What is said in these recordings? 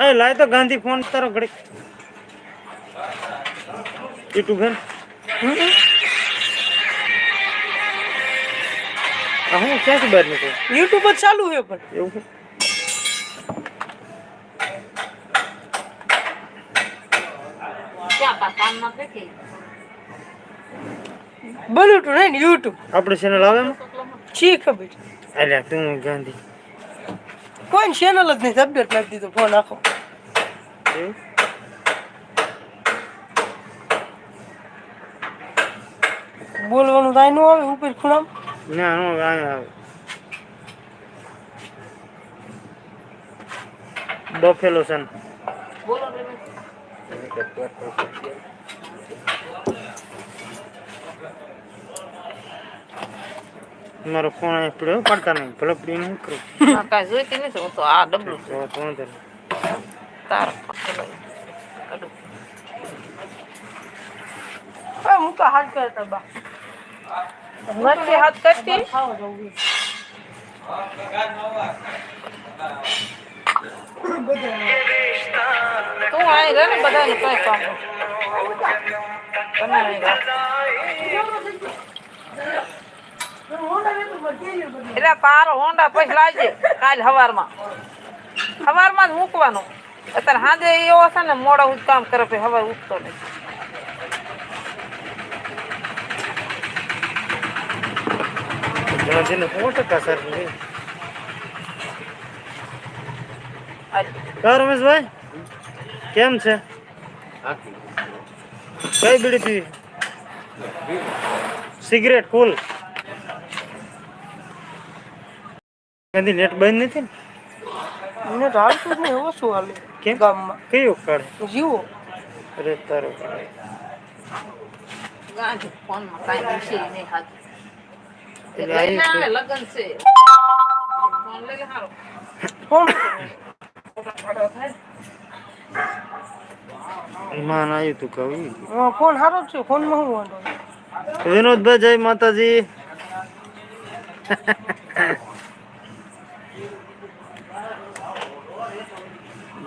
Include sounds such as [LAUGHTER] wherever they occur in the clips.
એ લાય તો ગાંધી ફોન તારો ઘડીક યુટ્યુબ હે ને? આ હું ક્યાંથી બહાર નીકળું યુટ્યુબ જ ચાલુ છે પણ એવું બ્લૂટૂથ નહીં યુટ્યુબ. આપણે ચેનલ આવે છી ખબર. અલ્યા તું ગાંધી. કોઈ ચેનલ જ નહીં અપડેટ નાખી દીધો ફોન આખો. બોલવાનું થાયનું આવે ઉપર ખૂણામ? ના નો આવે બફેલો છે બોલો રે બેન. મારો ફોન અહીંયા પડ્યો પડતા નહીં. ભલે પડી નહીં કરું. કાંઈ જોઈતી નથી હું તો આ ડબલું છું ફોન ધરે. તારો હું તો હાથ કરતા બા. નથી હાથ કરતી? તું અહીં રહે ને બધાને કઈ કામ અહીં રહો. એટલે તારો હોન્ડા પછી લાવજે કાલ હવારમાં. હવારમાં જ મૂકવાનો. અત્યારે સાંજે એવો છે ને મોડા હું કામ કરે, પછી હવાર ઉઠતો નહીં. જેને સો ટકા સર નહીં હાલ. કા કેમ છે? કઈ બીડી પીવી સિગરેટ કુલ ગાંધી નેટ બંધ નથી ને? મને તો હાલતું જ નહીં ઓછું હાલે કેમ? ગામમાં. કયું કાઢે જીવો. અરે તારો ગાંધી ફોનમાં કાંઈ વિષય નહીં હાથ એટલે આવી લઈને આવે છે. લગન છે. ફોન લઈ લે હારો. ફોન. માન આવ્યું તું કહું હા, ફોન સારો જ છે. ફોનમાં શું વાંધો? નહીં. વિનોદભાઈ જય માતાજી.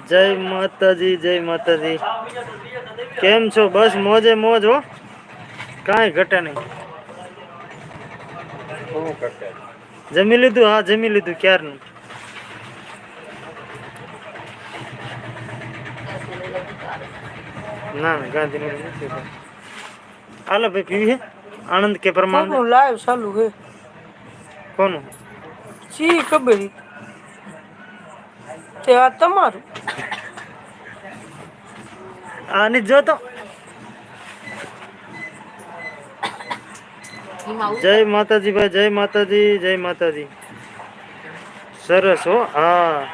જય માતાજી જય માતાજી કેમ છો? બસ મોજે મોજ હો. કાંઈ ઘટે નહીં. જમી લીધું? હા જમી લીધું ક્યારનું? ના ના ગાંધીનગર નથી હાલો ભાઈ પીવી હે? આનંદ કે પ્રમાણ કોકનું લાઈવ ચાલુ છે કોનું? ચી ખબર ઈ? તે આ તમારું. આની જો તો જય માતાજી ભાઈ, જય માતાજી જય માતાજી. સરસ હો, હા.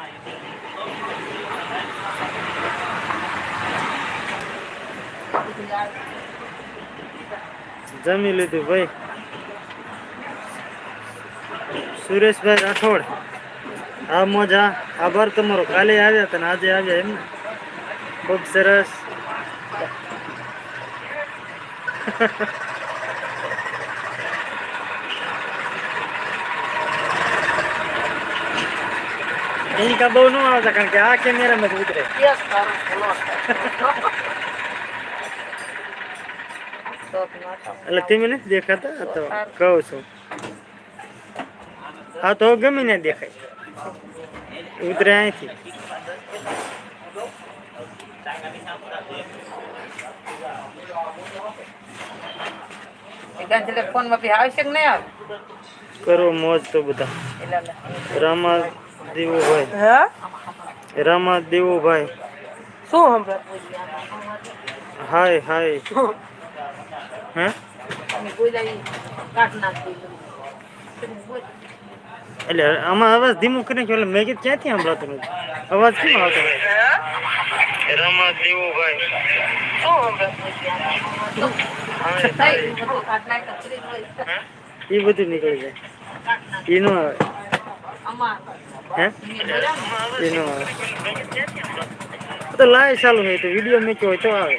જમી લીધું ભાઈ. સુરેશભાઈ રાઠોડ. આ મજા. આભાર તમારો. કાલે આવ્યા હતા આજે આવ્યા એમ ને? ખૂબ સરસ. ઇનકા બહુ ન આવતા, કારણ કે આ કેમેરામાં જ ઉતરે. એટલે તમે નથી દેખાતા? તો કહું છું. હા, તો ગમે ને દેખાય. ઉતરે અહીંથી એ ગાંધી ફોનમાં બી આવશે કે નહીં આવે કરો મોજ તો બધા એટલે લે. રામા દેવુભાઈ હે રામા દેવુભાઈ શું હમણાં હાય હાય હે અમે બોલાવી કાઢ નાખી તમે બોલ. એટલે આમાં અવાજ ધીમું કરીને એટલે મેં કીધું ક્યાંથી સંભળાતો નથી અવાજ કેમ આવતો થઈ. એ બધું નીકળી જાય. એ નો આવે. હે? તો લાઈવ ચાલુ હોય તો વીડિયો મેક્યો હોય તો આવે.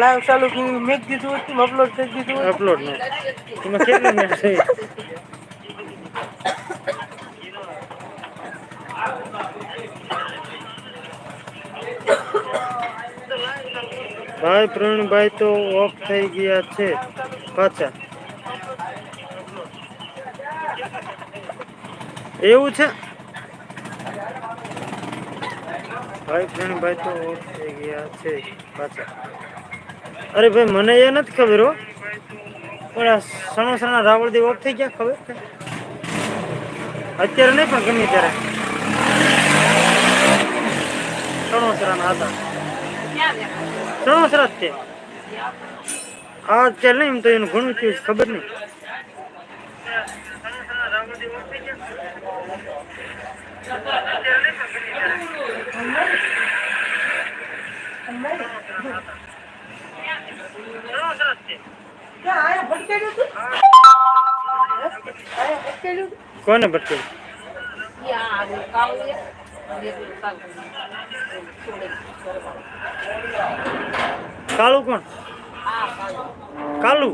લાઈવ ચાલુ કર્યું મેં જ દીધું હતું અપલોડ કરી દીધું. અપલોડ નો. એમાં કેટલી મેચ થઈ ભાઈ પ્રવીણભાઈ તો ઓફ થઈ ગયા છે પાછા. એવું છે? ભાઈ પ્રવીણભાઈ તો ઓફ થઈ ગયા છે પાછા. અરે ભાઈ, મને એ નથી ખબર હો. પણ આ સણોસરાના રાવળદેવ ઓફ થઈ ગયા ખબર અત્યારે નહીં પણ ગમે ત્યારે. સણોસરાના હતા. દેખાય? સણોસરા જ તે આ અત્યારે નહીં એમ તો એનું ઘણું થયું છે, ખબર નહીં ક્યાં આયા ભટકેલું હતું? આયા ભટકેલું હતું? કોને ભટકે ત્યાં આગળ કાળું છે. કાળું કોણ? કાલુ.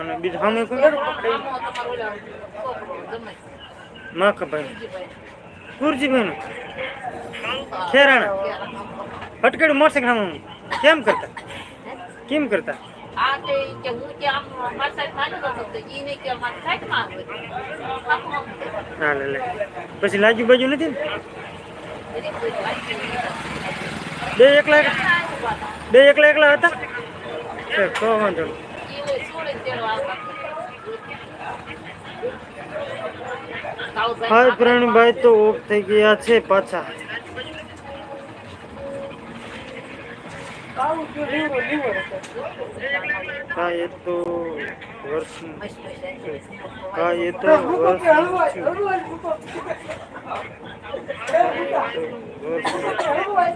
કાલું બીજું સામે કોણ. માખાભાઈ બીજી ખેરાણા? ભટકેડું મોટરસાઇકલ કેમ કરતા? કેમ કરતા? આ તે કે હું કે આમ મારી સાઈડ માંડો હતો તો ઈ નહીં કે મારી સાઈડમાં આવે આખું આમ છે. હા લે લે પછી લાજુ બાજુ નથી ને. બે એકલા? બે એકલા એકલા હતા તો વાંધો ને હાય પ્રવીણભાઈ તો ઓફ થઈ ગયા છે પાછા કાળું જો લીવડો લીવડો હતો. હા એ તો વર્ષ મસ્ત મસ્ત છે. હા એ તો તો મૂકો કે વર્ષ હલવાય, હલવાય મૂકો. એ મૂકો. વર્ષ હલવાય.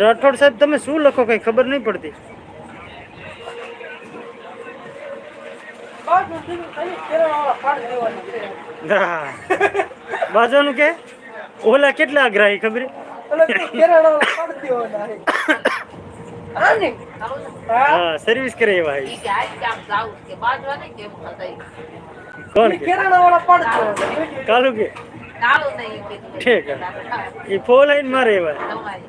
રાઠોડ સાહેબ તમે શું લખો કઈ ખબર નહીં પડતી બાજુ સીધું ખાલી કેળાવાળા પાડી દેવાની છે. હા. [LAUGHS] બાજુનું કે ઓલા કેટલા આગ્રાહી ખબર સર્વિસ કરે ભાઈ. કોણ. કાલુ કે. ઠીક એ ફોર લાઈન મારે એવા તમારી.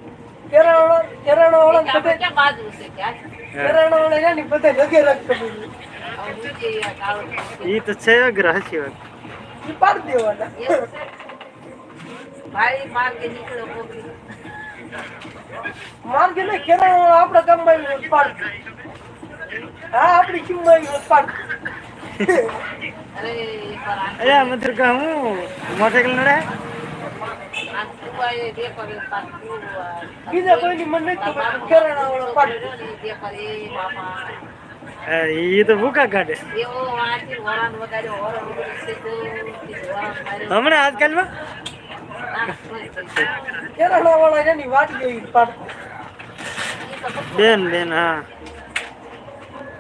કેળાવાળા- કેળાવાળા ઈ કે આપણે બધે- ક્યાં બાજવું છે કે આજ? હા. કેળાવાળા છે ને બધે લગે રાખતા છે. એ તો છે વાત ઈ પાડી દેવાના. છે? ભાઈ માર્ગે નીકળ્યો કોકડી. માર્ગે નહીં, કેળાવાળા આપણા ગામમાં આવીને પાડી. હા આપણી ટીમમાં આવીને પાડી. અરે એકવાર આ- અરે મતલબ કે હું મોટરસાઇકલ નડે. બીજા કોઈની મને નથી ખબર. વાળો પાડી. દેખો રે બાપા. એ તો ભૂકા કાઢે એવો વાંચી વરાન વગાડ્યો, વરાન વગાડ્યો, સીધું વરાન માર્યો. હમણાં આજકાલમાં આ શું છે? કેળાવાળા છે ને ઈ વાટી ગઈ પાડી. ઈ તો બધું બેન બેન હા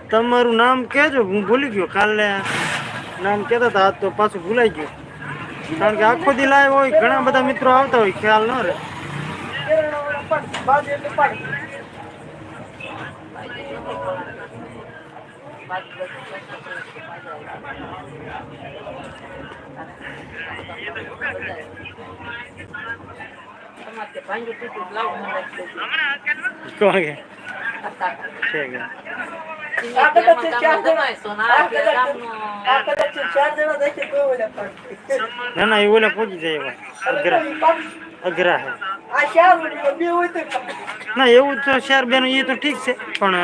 તમારું નામ કહેજો હું ભૂલી ગયો કાલે નામ કહેતા હતા આજ તો પાછું ભૂલાઈ ગયું કારણ કે આખો દી લાઈવ હોય ઘણા બધા મિત્રો આવતા હોય ખ્યાલ ન રહે કેળાવાળા પાડી. બાજુ એટલે પાડી. બાજુ બધું તમારે તે ભાંગી તૂટ્યું લાવ મને આપી દેજો. કોણ કે હતા. ઠીક છે. આ કદાચ એમાં ચાર ગામનો જણા- જમાય સોના આ આપે કદાચ- ગામનો આ કદાચ ચાર જણા દેખે તો ઓલા પાડી. ના ના એ ઓલા પહોંચી જાય એવા અઘરા ઈ પાડી. અઘરા હે આ ચાર હોય, બે હોય તો પાડી. ના એવું તો શેર બેન એ તો ઠીક છે પણ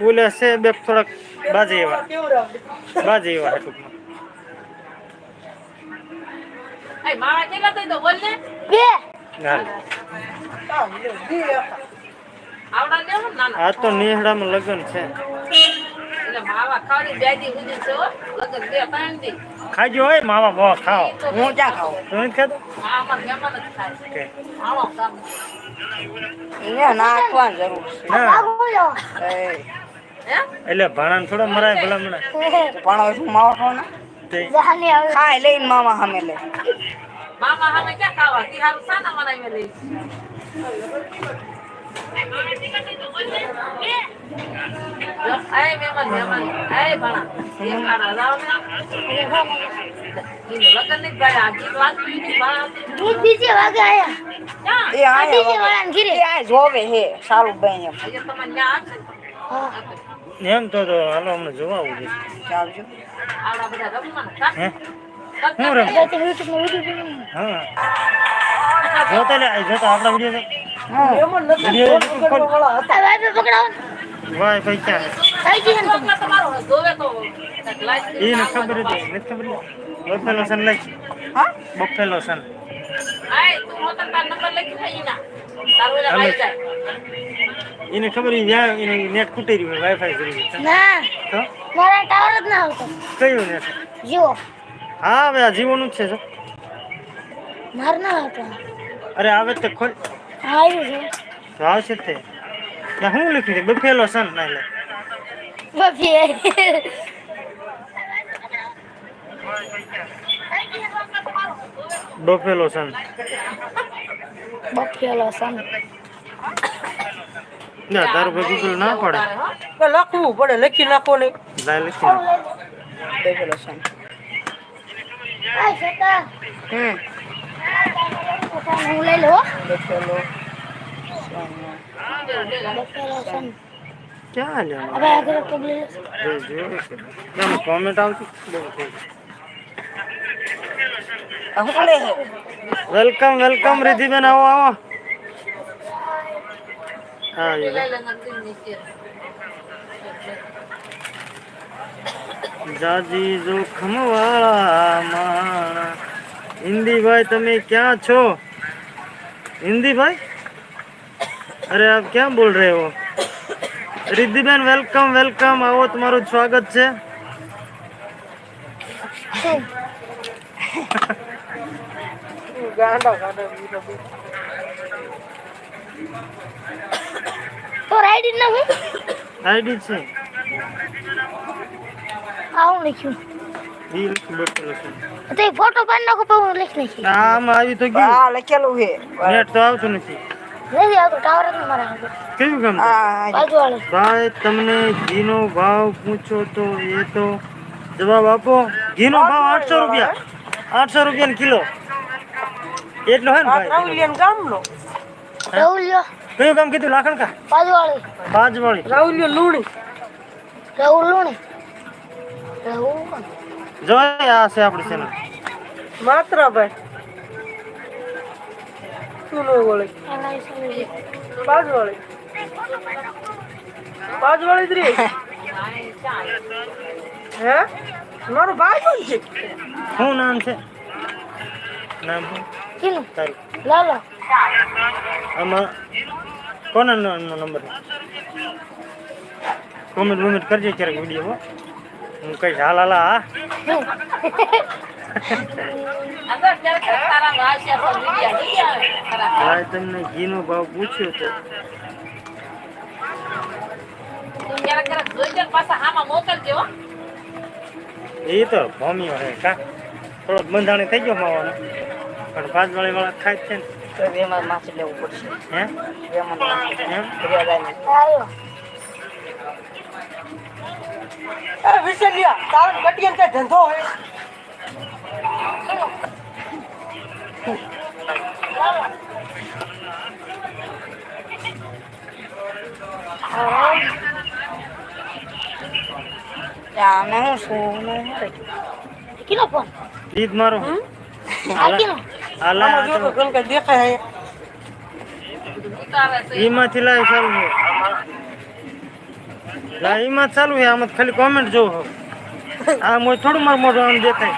ઓલા છે બે થોડાક બાજે એવા. બાજે એવા હે ટૂંકમાં. બોલ આ તો નેહડામાં લગ્ન છે. ખાજો હોય માવા બહુ ખાઓ. હું ક્યાં ખાવ હા એને નાખવાની જરૂર ના. છે હે. એટલે ભાણાને થોડા મરાય ભલા મને પણ હવે શું માવા ખાવાના? ખાય લઈને મામા સામે લે. મામા સામે ક્યાં ખાવા? તી હારું સાના મનાવી લે આય મહેમાન મહેમાન. આય ભણા. એ ખાડા લાવ ને. લગનની ભાઈ આ ગીત વાગતું ઈ ભણા. બીજે વાગે આયા. એ આયા બીજે વગર. વાળાને એ આ જોવે હે સારું બેન એમ. તમને ન્યા? એમ તો તો હાલો અમને જોવા આવું છે ચાલજો. આવડા બધા રમવાના કા? હે? હું રમ. હા. જોતા લે જોતા આપણા વીડિયો હા. એમાં નથી વીડિયો ફોન કરવા હતા. આ વાઈફે પકડાવો વાય ભાઈ ક્યાં? થઈ ગઈ ને તમે. તમારો જોવે તો કાંઈક લાઈટ એને ખબર હતી નથી ખબર બફેલો સન લઈ. હા? બફેલો સન આય તું મોતર તાર નંબર લખી થઈ ના તારો હાલો. જાય. એને ખબર વ્યા એને નેટ ખૂટી રહ્યું વાઈફાઈ કરી ના. તો? મારા ટાવર જ ના આવતો. કયું નેટ? જીઓ. હા હવે આ જીવોનું જ છે સર માર ના આવતો. અરે આવે તો ખોલ. આવ્યું છે. તો આવશે તે. ના હું લખ્યું છે? બફેલો સન ના લે. બફે. બફેલો સન બફેલો સન ના તારું ભાઈ ગૂગલ ના પડે તારે હો કે લખવું પડે લખી નાખો ને લાય લખી નાખ. બેઠેલો છે આ છતાં હમ હું લઈ લઉં હો. બેઠેલો બફેલો સન ક્યાં લે હવે આગળ પગલી લે કોમેન્ટ આવતી બહુ થઈ. આ શું લે હે વેલકમ વેલકમ રિધિબેન આવો આવો Ah, yun. જાજી જોખમવાળા માણા હિન્દીભાઈ તમે ક્યાં છો હિન્દીભાઈ અરે આપ ક્યાં બોલ રહે હો રિદ્ધિબેન વેલકમ વેલકમ આવો તમારું સ્વાગત છે ગાંડા ગાંડા તો આઈડી ના આઈડી છે. આવું લખ્યું? ઈ ફોટો પાડી નાખો પણ હું લખી નાખી આમાં આવી તો ગયું. હા લખેલું છે. નેટ તો આવતું નથી. નથી આવતું ટાવર જ મારા આગળ કેવું કામ? બાજુવાળો. ભાઈ તમને ઘીનો ભાવ પૂછો તો એ તો જવાબ આપો. ઘીનો ભાવ આઠસો રૂપિયા. આઠસો રૂપિયા કિલો. એટલો હે ને ભાઈ? રવલિયન ગામનો. રવલિયો કયું કામ કીધું? લાખણ કા? પાંચવાળી પાંચવાળી રાહુલ્યો લૂણી. રાહુલ લૂણી. રાહુલ જો આ છે આપણી ચેનલ માત્ર ભાઈ. તું નો વળે. પાંચવાળી પાંચવાળી ત્રી હે? મારું ભાઈ કોણ છે? શું નામ છે? નામ શું? તારું. લાલા. આમાં કોના નંબર કોમેન્ટ વોમેન્ટ કરજે ક્યારેક વીડિયો હું. કહીશ, હાલ હાલ, હા. તમને ઘીનો ભાવ પૂછ્યો તો. એ તો ભમ્યો હે, કા? થોડોક બંધાણી થઈ ગયો માવાનો. પણ પાંચ વાળી વાળા ખાય છે ને. તો એમાં માછી લેવું પડશે. હે? આવ્યો એ વિસલિયા તારા ગટિયન કઈ ધંધો હે હું શું ને કીનો ફોન. ઈદ મારો. હાલા. આમાં જો કઈ દેખાય ઈમાંથી લાય ચાલુ છે લા ઈમાં ચાલુ છે આમાં ખાલી કોમેન્ટ જોવો આ મોય થોડું મારું મોઢું આમ દેખાય.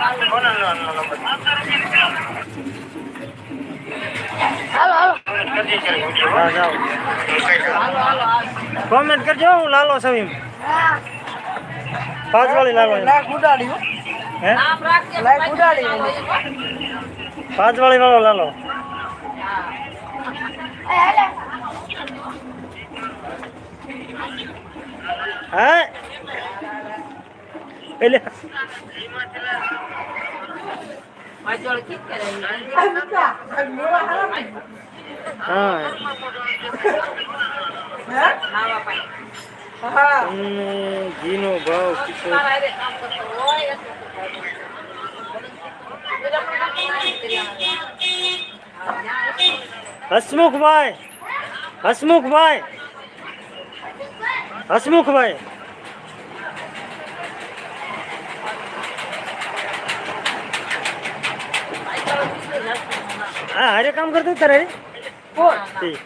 હાલો હાલો હા જાઓ. કોમેન્ટ કરજો હું લાલો છું એમ. પાંચ વાળી લાલો એમ. લાગ ઉડાડી હો હે નામ પાંચ વાળી વાળો લાલો હા. હા? તમને ઘીનો ભાવ કેટલો તારા હારે કામ કરતો હોય એટલે બીજા પણ કામ કરાય હસમુખભાઈ હસમુખભાઈ હસમુખભાઈ હા હારે કામ કરતો તારે કોણ ઠીક.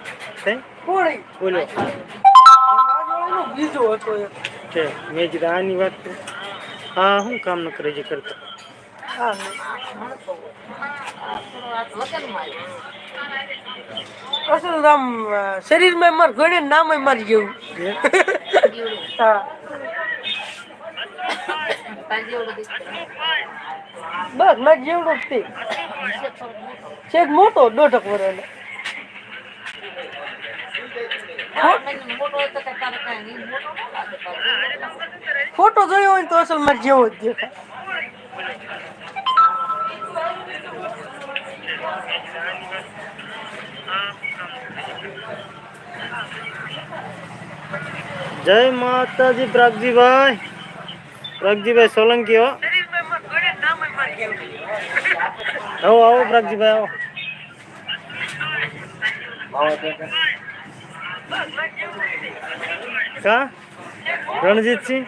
તે? કોણ ઈ? બોલો આજવાળાનો બીજો હતો એક. છે મેં કીધું આની વાત કરું. હા શું કામ ન કરે છે કરતો હા અસલ આમ અ, શરીરમાં માર ઘણે નામ મારી જેવું હા બસ માર જેવડો જ તે છેક મોટો દોઢક વર્ષનો ફોટો જોયો હોય ને તો અસલ માર જેવો જ દેખાય જય માતાજી પ્રાગજીભાઈ પ્રાગજીભાઈ સોલંકી હો આવો આવો પ્રાગજીભાઈ આવો કા રણજીતસિંહ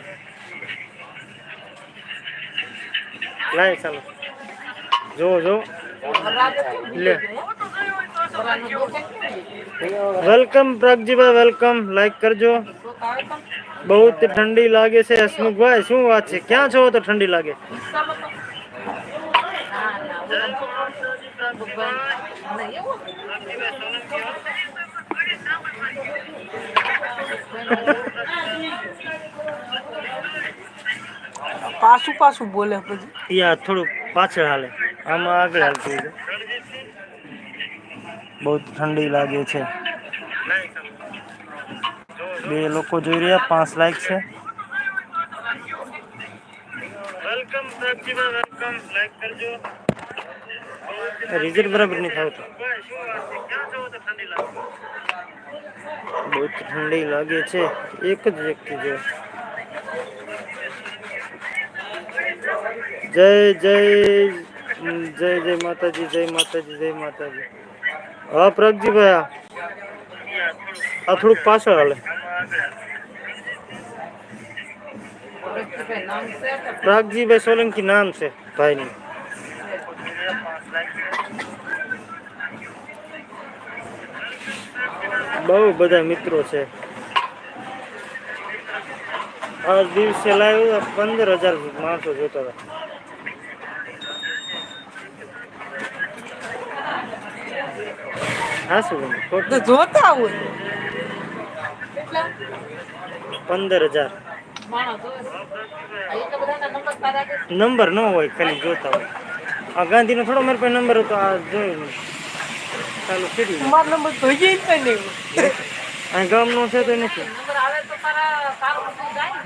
લાય ચાલો જો જો લે વેલકમ પ્રાગજીભાઈ વેલકમ લાઈક કરજો બહુ જ ઠંડી લાગે છે હસમુખભાઈ શું વાત છે ક્યાં છો તો ઠંડી લાગે પાછું પાછું બોલે પછી યા થોડુંક પાછળ હાલે આમાં આગળ હાલતું છે બહુ જ ઠંડી લાગે છે બે લોકો જોઈ રહ્યા પાંચ લાઈક છે વેલકમ વેલકમ લાઈક કરજો રિઝલ્ટ બરાબર નહીં થાવતું બહુ જ ઠંડી લાગે છે એક જ વ્યક્તિ જો જય જય જય જય માતાજી જય માતાજી જય માતાજી હા પ્રગજીભાઈ આ આ થોડુંક પાછળ હાલે પ્રાગજીભાઈ સોલંકી નામ છે ભાઈનું બહુ બધા મિત્રો છે આ દિવસે લાવ્યો પંદર હજાર માણસો જોતા હતા હા શું બન્યું? તો ખોટું? જોતા હોય પંદર હજાર નંબર ન હોય ખાલી જોતા હોય આ ગાંધીનો થોડો મારી પાસે નંબર હતો આ જોયું નહીં ચાલુ કરી મારો નંબર તો હજી કઈ નહીં આ ગામનો છે તો નથી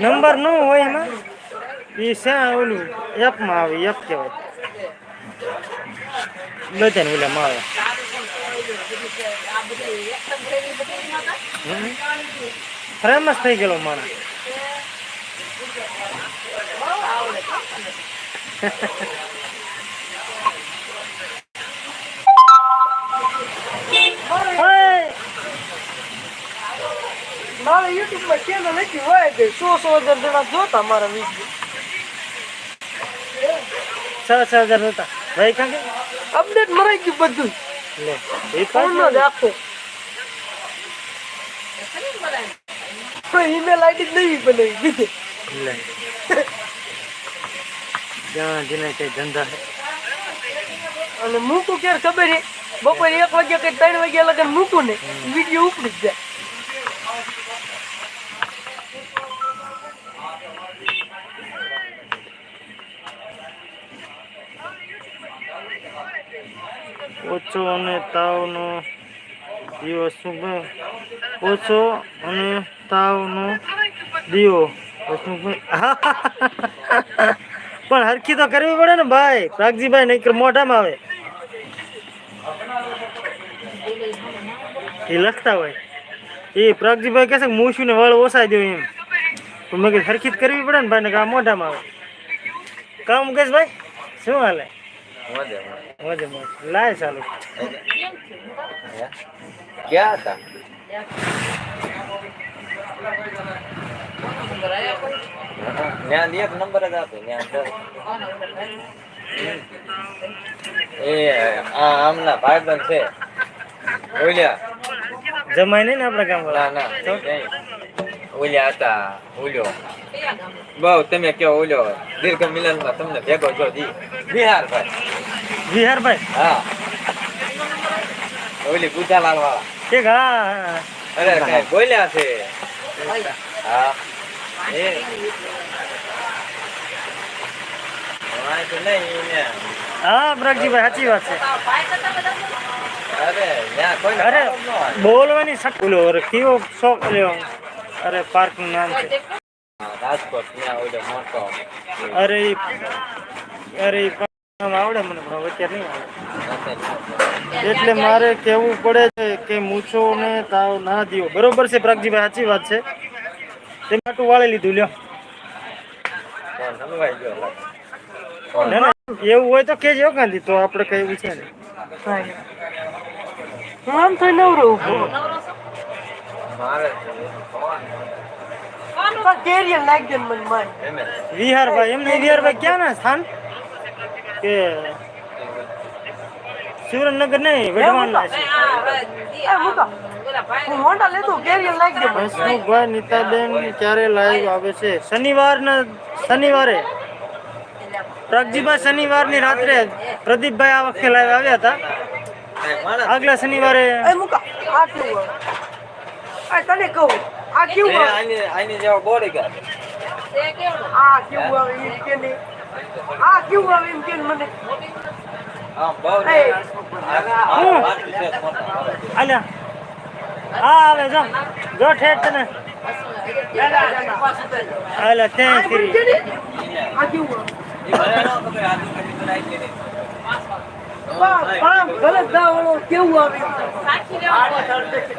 નંબર ન હોય એમાં એ શા ઓલું એપમાં આવે એપ કહેવાય બધાને ઓલામાં આવે ફેમસ થઈ ગયેલો માણસ! મારા યુટ્યુબમાં ચેનલ નથી હોય કે સો સો હજાર જણા જોતા મારા વીડિયો છ છ હજાર જોતા. ભાઈ કાં અપડેટ મરાઈ ગયું બધું. લે એ નો આખો. કોઈ ઈમેલ આઈડી જ નહીં બનાવી બીજે લે જ્યાં જેને કઈ ધંધા છે અને મૂકું ક્યારે ખબર છે બપોરે એક વાગ્યા કે ત્રણ વાગ્યા લગન મૂકું ને વીડિયો ઉપડી જ જાય ઓછો અને તાવનો દિવસ શું કહે? ઓછો અને તાવનો દીવો. પણ હરખી તો કરવી પડે ને ભાઈ. પ્રાગજીભાઈ નહીતર મોઢામાં આવે. એ લખતા હોય. એ પ્રાગજીભાઈ કહેશે કે મૂછું ને વળ ઓસાઈ દો એમ. તો મેં કીધું હરખી કરવી પડે ને ભાઈ ને આ મોઢામાં આવે. કામ મુકેશભાઈ શું હાલે? લાય ચાલુ. ક્યાં હતા? ત્યાં એક નંબર જ આપે ત્યાં. એ આ આમના ભાઈબંધ છે. ઓલ્યા જમાય નહીં ને આપણા ગામ ના ના. ઓલ્યા હતા ઓલ્યો બહુ તમે કયો ઓલ્યો દીર્ઘ મિલનમાં તમને ભેગો છો દી. બિહાર ભાઈ વિહારભાઈ? હા. ઓલી બુધાલાલ વાળા ઠીક હા, અરે કઈ બોલ્યા છે. હા. એ. હા પ્રાગજીભાઈ સાચી વાત છે. અરે બોલવાની શક અરે કેવો શોખ લ્યો. અરે પાર્ક નામ છે. રાજકોટ ત્યાં ઓલો મોટો. અરે અરે આવડે મને પણ અત્યારે નહીં આવડે. એટલે મારે કહેવું પડે છે કે મૂછો ને તાવ ના દિયો બરોબર છે પ્રાગજીભાઈ સાચી વાત છે. તે માટું વાળી લીધું લ્યો. કોણ હલવાઈ ગયો ના ના એવું હોય તો કેજો ગાંધી તો આપણે કઈ એવું છે ને આમ તો નવરો ઊભો. મારે પણ કેરિયર નાખી દે મને માર. એમ નહીં વિહાર વિહારભાઈ ક્યાં ના સ્થાન? કે સુરેન્દ્રનગર નહીં વઢવાણ ના છે. મોટા લેતો કેરિયર નાખી દે હસમુખભાઈ નીતાબેન ક્યારે લાઈવ આવે છે? શનિવારના શનિવારે. પ્રગજીભાઈ શનિવારની રાત્રે પ્રદીપભાઈ આ વખતે લાઈવ આવ્યા હતા. આગલા શનિવારે આ તને કહું આ કેવું આની આની જેવા બોડી ગાર્ડ આ કેવું આવે એમ કે ને આ કેવું આવે એમ કે ને મને? બહુ હું? હા આવે જો. જો ઠેઠ તને. આલ્યા ત્યાં આ મને કે ને? આ કેવું ગલત દાવણો કેવું આવે?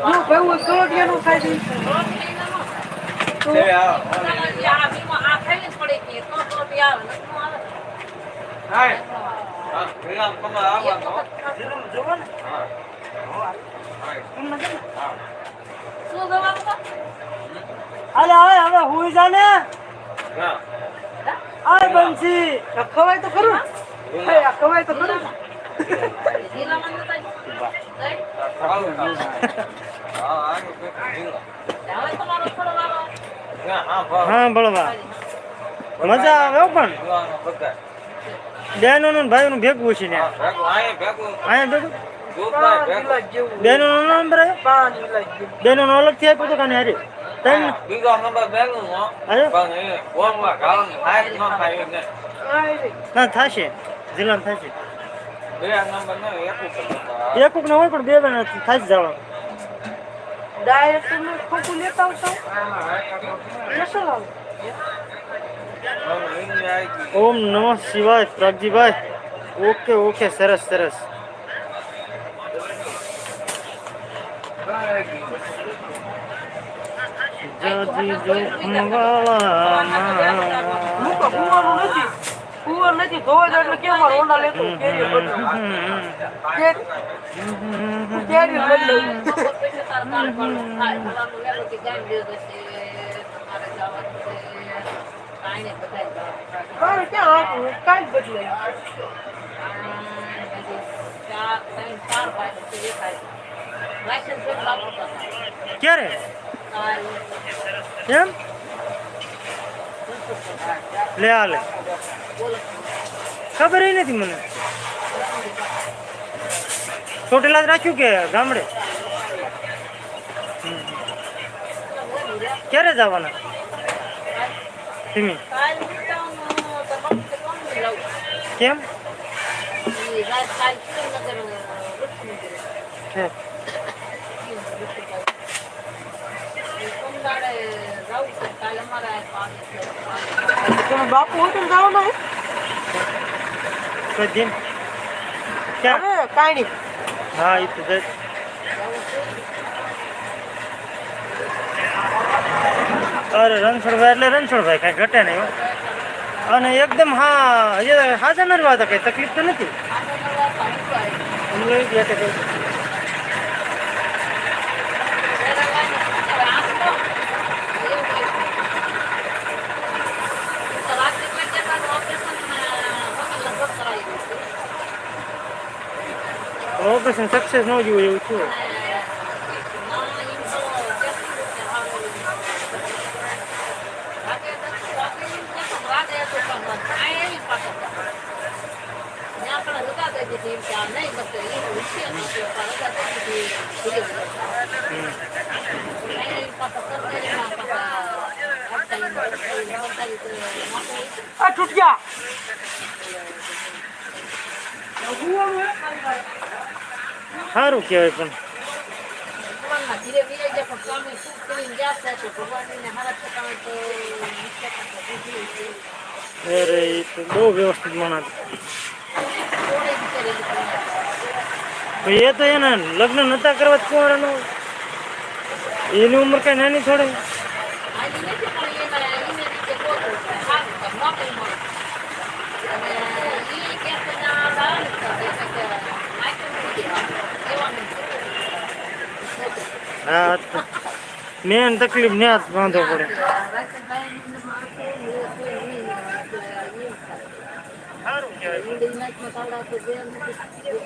હું કહું કરોડિયાનું ખાઈ દઈશ. આલ્યા હવે હવે હુઈ જા ને. આય બંસી. ખવાય તો ખરું. આ ખવાય તો ખરું. હા મજા આવે પણ. બહેનો નું ભાઈ નું ભેગું છે ને. અહીંયા ભેગું બેનો નો નંબર બહેનો નો અલગથી આપ્યો તો કાને હારી. ત્રણ બીજો નંબર બેનું ફોનમાં ગાળો થાય ન થાય ને ના થશે. જિલ્લામાં થશે. બે ને એક ઉપર એક હોય પણ બે બે થશે જવાનું ડાયરેક્ટ ખોટું લેતા ઓમ નમઃ શિવાય પ્રાગજીભાઈ. ઓકે ઓકે સરસ સરસ. જાજી જોખમવાળા. મૂકો કુવાનું નથી ધોવા જાય એટલે કેમ મારો લેતો કેરી કેરી બદલો મારે ક્યારે? એમ? લે આ લે. ખબર નથી મને. ચોટેલા જ રાખ્યું કે ગામડે? ક્યારે જવાના? ધીમી કેમ છે. સોમવારે જવું કાલે અમારે આ પાણી છે. તમે બાપુ હોટલ જવાના હે કોઈ દિન ક્યાં અરે કાંઈ નહીં હા એ તો જાય અરે રણછોડભાઈ એટલે રણછોડભાઈ કાંઈ ઘટે નહીં હો. અને એકદમ હા, એ હાજર નરવા હતા કઈ તકલીફ તો નથી. એમ લઈ ગયા કે કઈ ઓપરેશન સક્સેસ ન જોયું એવું થયું આ છૂટ્યા સારું કહેવાય પણ. ગયા બહુ વ્યવસ્થિત માણસ. ભાઈ, એ તો એના લગ્ન નતા કરવા કુંવારાનો એની ઉંમર કઈ નાની થોડી. હા, તો મેન તકલીફ ન્યા જ વાંધો પડે સારું